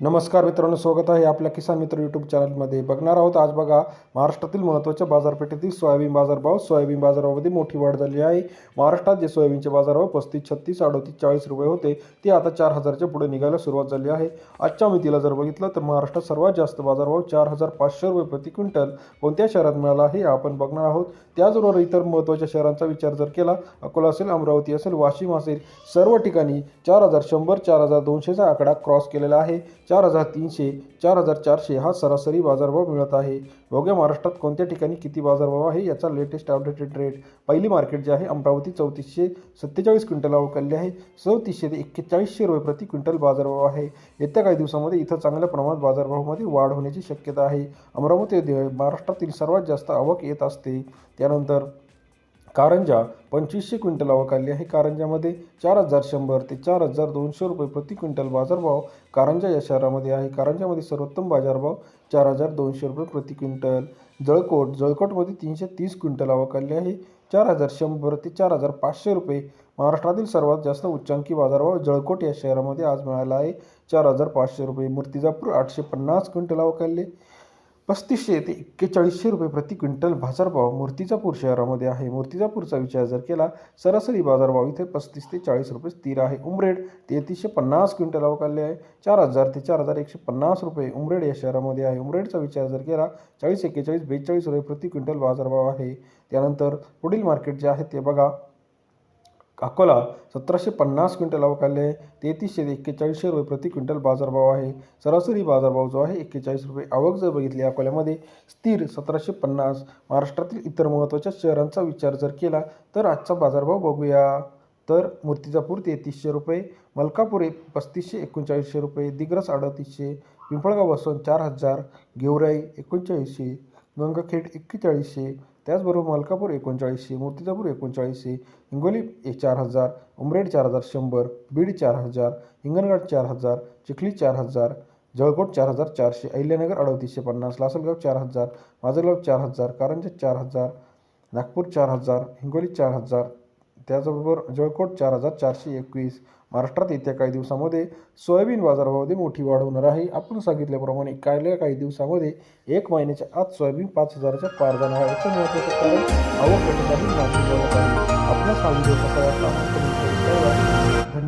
नमस्कार मित्रांनो स्वागत आहे आपल्या किसान मित्र यूट्यूब चॅनलमध्ये बघणार आहोत आज बघा महाराष्ट्रातील महत्त्वाच्या बाजारपेठेतील सोयाबीन बाजारभाव. सोयाबीन बाजारामध्ये मोठी वाढ झाली आहे. महाराष्ट्रात जे सोयाबीनचे बाजारभाव पस्तीस छत्तीस अडतीस चाळीस रुपये होते ते आता चार हजारच्या पुढे निघायला सुरुवात झाली आहे. आजच्या मितीला जर बघितलं तर महाराष्ट्रात सर्वात जास्त बाजारभाव चार हजार पाचशे रुपये प्रति क्विंटल कोणत्या शहरात मिळाला आहे आपण बघणार आहोत. त्याचबरोबर इतर महत्त्वाच्या शहरांचा विचार जर केला अकोला असेल अमरावती असेल वाशिम असेल सर्व ठिकाणी चार हजार शंभर चार हजार दोनशेचा आकडा क्रॉस केलेला आहे. चार हजार तीनशे चार हजार चारशे हा सरासरी बाजारभाव मिळत आहे. बघूया महाराष्ट्रात कोणत्या ठिकाणी किती बाजारभाव आहे याचा लेटेस्ट अपडेटेड रेट पहिली मार्केट जे आहे अमरावती चौतीसशे सत्तेचाळीस क्विंटल अवकालले आहे. चौतीसशे ते एक्केचाळीसशे रुपये प्रति क्विंटल बाजारभाव आहे. येत्या काही दिवसामध्ये इथं चांगल्या प्रमाणात बाजारभावामध्ये वाढ होण्याची शक्यता आहे. अमरावती महाराष्ट्रातील सर्वात जास्त आवक येत असते. त्यानंतर कारंजा पंचवीसशे क्विंटल आवक आहे. कारंजामध्ये चार हजार शंभर ते चार हजार दोनशे रुपये प्रति क्विंटल बाजारभाव कारंजा या शहरामध्ये आहे. कारंजामध्ये सर्वोत्तम बाजारभाव चार हजार दोनशे रुपये प्रति क्विंटल. जळकोट जळकोटमध्ये तीनशे तीस क्विंटल आवक आहे. चार हजार शंभर ते चार हजार पाचशे रुपये महाराष्ट्रातील सर्वात जास्त उच्चांकी बाजारभाव जळकोट या शहरामध्ये आज मिळाला आहे. चार हजार पाचशे रुपये मूर्तिजापूर आठशे पन्नास क्विंटल आवक पस्तीसशे ते एक्केचाळीसशे रुपये प्रति क्विंटल बाजारभाव मूर्तिजापूर शहरामध्ये आहे. मूर्तिजापूरचा विचार जर केला सरासरी बाजारभाव इथे पस्तीस ते चाळीस रुपये स्थिर आहे. उमरेड तेहतीसशे पन्नास क्विंटल अवकालले आहे. चार हजार ते चार हजार एकशे पन्नास रुपये उमरेड या शहरामध्ये आहे. उमरेडचा विचार जर केला चाळीस एक्केचाळीस बेचाळीस रुपये प्रति क्विंटल बाजारभाव आहे. त्यानंतर पुढील मार्केट जे आहे ते बघा. अकोला सतराशे पन्नास क्विंटल अवकाले तेहतीसशे ते एक्केचाळीसशे रुपये प्रति क्विंटल बाजारभाव आहे. सरासरी बाजारभाव जो आहे एक्केचाळीस रुपये आवक जर बघितली अकोल्यामध्ये स्थिर सतराशे पन्नास. महाराष्ट्रातील इतर महत्त्वाच्या शहरांचा विचार जर केला तर आजचा बाजारभाव बघूया. तर मूर्तिजापूर तेहतीसशे रुपये मलकापूर एक पस्तीसशे एकोणचाळीसशे रुपये दिग्रस अडतीसशे पिंपळगाव बसून चार हजार गेवराई एकोणचाळीसशे गंगाखेड एक्केचाळीसशे त्याचबरोबर मलकापूर एकोणचाळीसशे मूर्तिजापूर एकोणचाळीसशे हिंगोली ए चार हजार उमरेड चार हजार शंभर बीड चार हजार हिंगणघाट चार हजार चिखली चार हजार जळकोट चार हजार चारशे अहिल्यानगर अडतीसशे पन्नास लासलगाव चार हजार माजलगाव चार हजार कारंजा चार हजार नागपूर चार हजार हिंगोली चार हजार त्याचबरोबर जळकोट चार हजार चारशे एकवीस. महाराष्ट्रात येत्या काही दिवसामध्ये सोयाबीन बाजारभावामध्ये मोठी वाढ होणार आहे. आपण सांगितल्याप्रमाणे कायल्या काही दिवसामध्ये एक महिन्याच्या आत सोयाबीन पाच हजाराच्या पार जाणार आहे. याचं महत्त्वाचं कारण आवक घटकाही मागणी करत धन्यवाद.